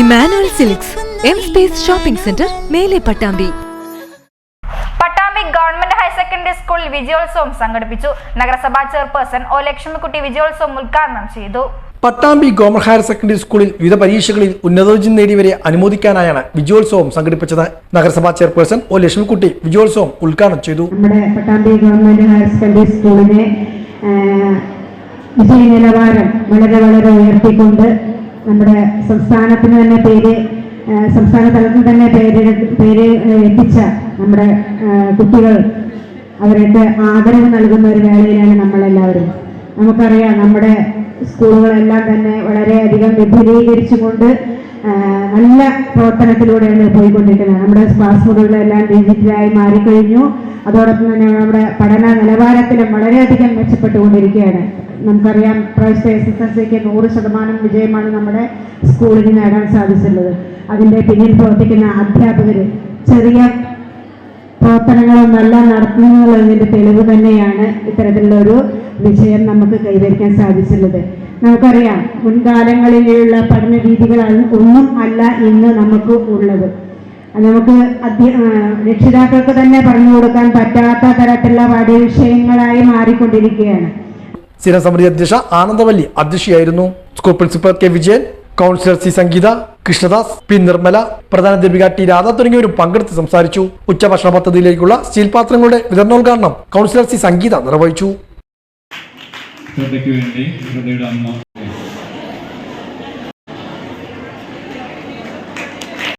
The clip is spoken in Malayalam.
Emmanuel silks M space shopping centre മേലെ Pattambi. Pattambi government higher secondary സ്കൂളിൽ വിജയോത്സവം സംഘടിപ്പിച്ചു. നഗരസഭാ ചെയർപേഴ്സൺ ഒ ലക്ഷ്മിക്കുട്ടി വിജയോത്സവം ഉദ്ഘാടനം ചെയ്തു. പട്ടാമ്പി ഗവൺമെന്റ് ഹയർ സെക്കൻഡറി സ്കൂളിൽ വിവിധ പരീക്ഷകളിൽ ഉന്നതോജ്യം നേടിയവരെ അനുമോദിക്കാനായാണ് വിജയോത്സവം സംഘടിപ്പിച്ചത്. നഗരസഭാ ചെയർപേഴ്സൺ ഒ ലക്ഷ്മിക്കുട്ടി വിജയോത്സവം ഉദ്ഘാടനം ചെയ്തു. നമ്മുടെ പട്ടാമ്പി ഗവൺമെന്റ് ഹയർ സെക്കൻഡറി സ്കൂളിനെ വിജയ നിലവാരം വളരെ വളരെ ഉയർത്തിക്കൊണ്ട് നമ്മുടെ സംസ്ഥാനത്തിന് തന്നെ പേര് സംസ്ഥാന തലത്തിൽ തന്നെ പേര് പേര് എത്തിച്ച നമ്മുടെ കുട്ടികൾ അവരൊക്കെ ആദരവ് നൽകുന്ന ഒരു വേളയിലാണ് നമ്മളെല്ലാവരും. നമുക്കറിയാം നമ്മുടെ സ്കൂളുകളെല്ലാം തന്നെ വളരെയധികം വിപുലീകരിച്ചുകൊണ്ട് നല്ല പ്രവർത്തനത്തിലൂടെയാണ് പോയിക്കൊണ്ടിരിക്കുന്നത്. നമ്മുടെ ക്ലാസ് മുറികളെല്ലാം ഡിജിറ്റലായി മാറിക്കഴിഞ്ഞു. അതോടൊപ്പം തന്നെ നമ്മുടെ പഠന നിലവാരത്തിലും വളരെയധികം മെച്ചപ്പെട്ടുകൊണ്ടിരിക്കുകയാണ്. നമുക്കറിയാം പ്രാവശ്യത്തെ എസ് എസ് എൽ സിക്ക് നൂറ് ശതമാനം വിജയമാണ് നമ്മുടെ സ്കൂളിന് നേടാൻ സാധിച്ചുള്ളത് അതിന്റെ പിന്നിൽ പ്രവർത്തിക്കുന്ന അധ്യാപകർ ചെറിയ പ്രവർത്തനങ്ങളൊന്നല്ല നടത്തുന്നതിന്റെ തെളിവ് തന്നെയാണ് ഇത്തരത്തിലുള്ള ഒരു വിജയം നമുക്ക് കൈവരിക്കാൻ സാധിച്ചുള്ളത് നമുക്കറിയാം മുൻകാലങ്ങളിലുള്ള പഠന രീതികൾ ഒന്നും അല്ല ഇന്ന് നമുക്ക് ഉള്ളത്. നമുക്ക് രക്ഷിതാക്കൾക്ക് തന്നെ പറഞ്ഞു കൊടുക്കാൻ പറ്റാത്ത തരത്തിലുള്ള പാഠ്യവിഷയങ്ങളായി മാറിക്കൊണ്ടിരിക്കുകയാണ്. സ്ഥിരം സമിതി അധ്യക്ഷ Anandavalli അധ്യക്ഷയായിരുന്നു. School principal K Vijayan councillor C Sangeetha Krishnadas P Nirmala പ്രധാന ദീപിക ടി രാധ തുടങ്ങിയവരും പങ്കെടുത്ത് സംസാരിച്ചു. ഉച്ചഭക്ഷണ പദ്ധതിയിലേക്കുള്ള സ്റ്റീൽ പാത്രങ്ങളുടെ വിതരണോദ്ഘാടനം കൗൺസിലർ സി സംഗീത നിർവഹിച്ചു. ശ്രദ്ധയ്ക്ക് വേണ്ടി ശ്രദ്ധയുടെ അമ്മ